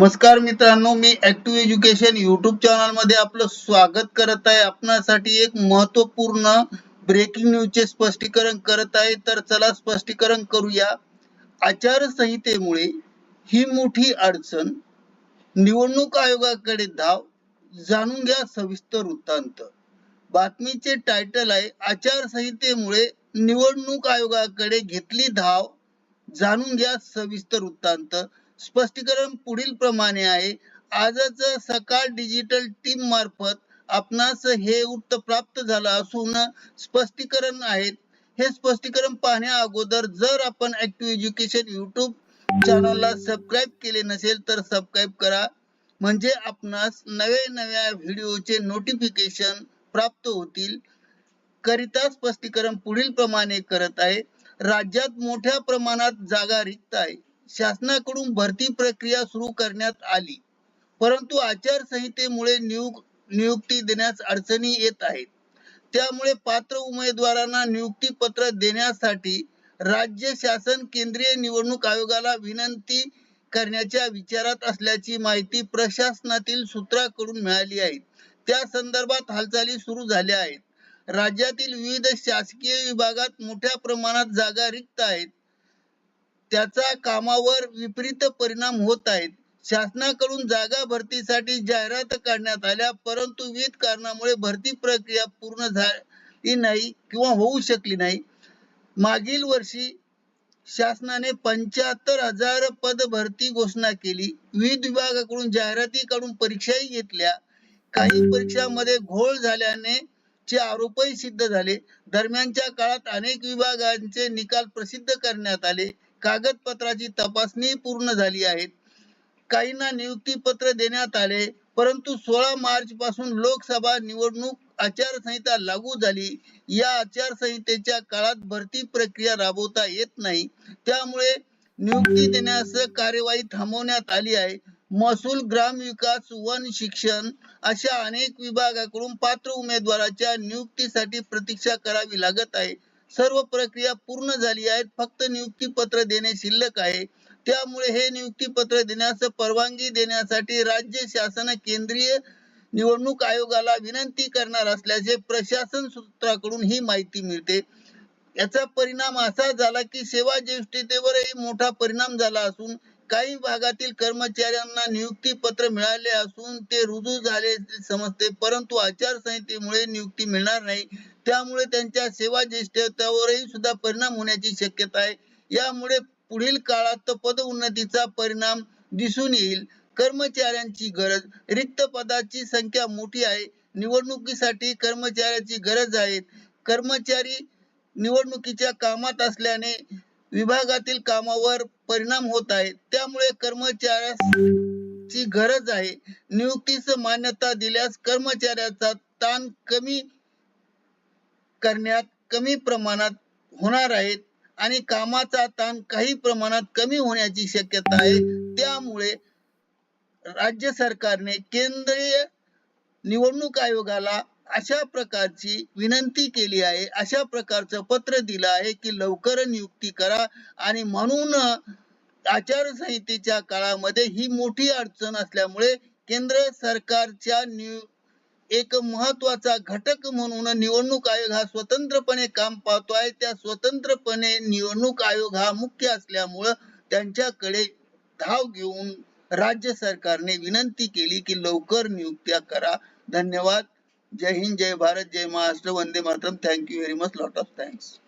नमस्कार मित्रांनो मी ऍक्टिव्ह एज्युकेशन युट्यूब चॅनलमध्ये आपलं स्वागत करत आहे. आपणासाठी एक महत्त्वपूर्ण ब्रेकिंग न्यूज चे स्पष्टीकरण करत आहे. तर चला स्पष्टीकरण करूया. आचारसंहितेमुळे ही मोठी अडचण निवडणूक आयोगाकडे धाव जाणून घ्या सविस्तर वृत्तांत. बातमीचे टायटल आहे आचारसंहितेमुळे निवडणूक आयोगाकडे घेतली धाव जाणून घ्या सविस्तर वृत्तांत. स्पष्टीकरण पुढील प्रमाणे आहे. आजच सकाळ डिजिटल टीम मार्फत आपणास हे वृत्त प्राप्त झालं असून स्पष्टीकरण आहेत. हे स्पष्टीकरण पाहण्या अगोदर जर आपण ऍक्टिव्ह एज्युकेशन युट्यूब चॅनलला सबस्क्राईब केले नसेल तर सबस्क्राईब करा. म्हणजे आपणास नव्या नव्या व्हिडिओचे नोटिफिकेशन प्राप्त होतील. करिता स्पष्टीकरण पुढील प्रमाणे करत आहे. राज्यात मोठ्या प्रमाणात जागा रिक्त आहे. शासनाकडून भरती प्रक्रिया सुरू करण्यात आली. परंतु आचारसंहितेमुळे नियुक नियुक्ती देण्यास अडचणी येत आहेत. त्यामुळे पात्र उमेदवारांना नियुक्ती पत्र देण्यासाठी राज्य शासन केंद्रीय निवडणूक आयोगाला विनंती करण्याच्या विचारात असल्याची माहिती प्रशासनातील सूत्राकडून मिळाली आहे. त्या संदर्भात हालचाली सुरू झाल्या आहेत. राज्यातील विविध शासकीय विभागात मोठ्या प्रमाणात जागा रिक्त आहेत. त्याचा कामावर विपरीत परिणाम होत आहेत. शासनाकडून जागा भरतीसाठी जाहिरात काढण्यात आल्या परंतु विविध कारणामुळे भरती प्रक्रिया पूर्ण झाली नाही किंवा होऊ शकली नाही. मागील वर्षी शासनाने पंच्याहत्तर हजार पद भरती घोषणा केली. विविध विभागाकडून जाहिराती काढून परीक्षाही घेतल्या. काही परीक्षांमध्ये घोळ झाल्याने चे आरोपही सिद्ध झाले. दरम्यानच्या काळात अनेक विभागांचे निकाल प्रसिद्ध करण्यात आले. कागदपत्राची तपासणी पूर्ण झाली आहे काहींना नियुक्ती पत्र देण्यात आले परंतु सोळा मार्च पासून लोकसभा निवडणूक आचारसंहिता लागू झाली. या आचारसंहितेच्या काळात भरती प्रक्रिया राबवता येत नाही. त्यामुळे नियुक्ती देण्यास कार्यवाही थांबवण्यात आली आहे. महसूल ग्रामविकास वन शिक्षण अशा अनेक विभागाकडून पात्र उमेदवाराच्या नियुक्तीसाठी प्रतीक्षा करावी लागत आहे. सर्व प्रक्रिया पूर्ण झाली आहेत. फक्त नियुक्ती पत्र देणे शिल्लक आहे. त्यामुळे हे नियुक्ती पत्र देण्यास परवानगी देण्यासाठी राज्य शासन केंद्रीय निवडणूक आयोगाला विनंती करणार असल्याचे प्रशासन सूत्राकडून ही माहिती मिळते. याचा परिणाम असा झाला की सेवा ज्येष्ठतेवरही मोठा परिणाम झाला असून काही भागातील कर्मचाऱ्यांना नियुक्ती पत्र मिळाले असून ते रुजू झाले समजते परंतु आचारसंहितेमुळे नियुक्ती मिळणार नाही. त्यामुळे त्यांच्या सेवा ज्येष्ठतावरही सुद्धा परिणाम होण्याची शक्यता आहे. यामुळे पुढील काळात पद उन्नतीचा परिणाम दिसून येईल. कर्मचाऱ्यांची गरज रिक्त पदाची संख्या मोठी आहे. निवडणुकीसाठी कर्मचाऱ्याची गरज आहे. कर्मचारी निवडणुकीच्या कामात असल्याने विभागातील कामावर परिणाम होत आहे. त्यामुळे कर्मचाऱ्याची गरज आहे. नियुक्तीस मान्यता दिल्यास कर्मचाऱ्याचा ताण कमी करण्यात कमी प्रमाणात होणार आहेत आणि कामाचा ताण काही प्रमाणात कमी होण्याची शक्यता आहे. त्यामुळे राज्य सरकारने केंद्रीय निवडणूक आयोगाला अशा प्रकारची विनंती केली आहे अशा प्रकारचं पत्र दिलं आहे की लवकर नियुक्ती करा आणि म्हणून आचारसंहितेच्या काळामध्ये ही मोठी अडचण असल्यामुळे केंद्र सरकारच्या एक महत्त्वाचा घटक म्हणून निवडणूक आयोग हा स्वतंत्रपणे काम पाहतो आहे. त्या स्वतंत्रपणे निवडणूक आयोग हा मुख्य असल्यामुळं त्यांच्याकडे धाव घेऊन राज्य सरकारने विनंती केली की लवकर नियुक्त्या करा. धन्यवाद. जय हिंद जय भारत जय Maharashtra Vande Mataram. Thank you very much lot of thanks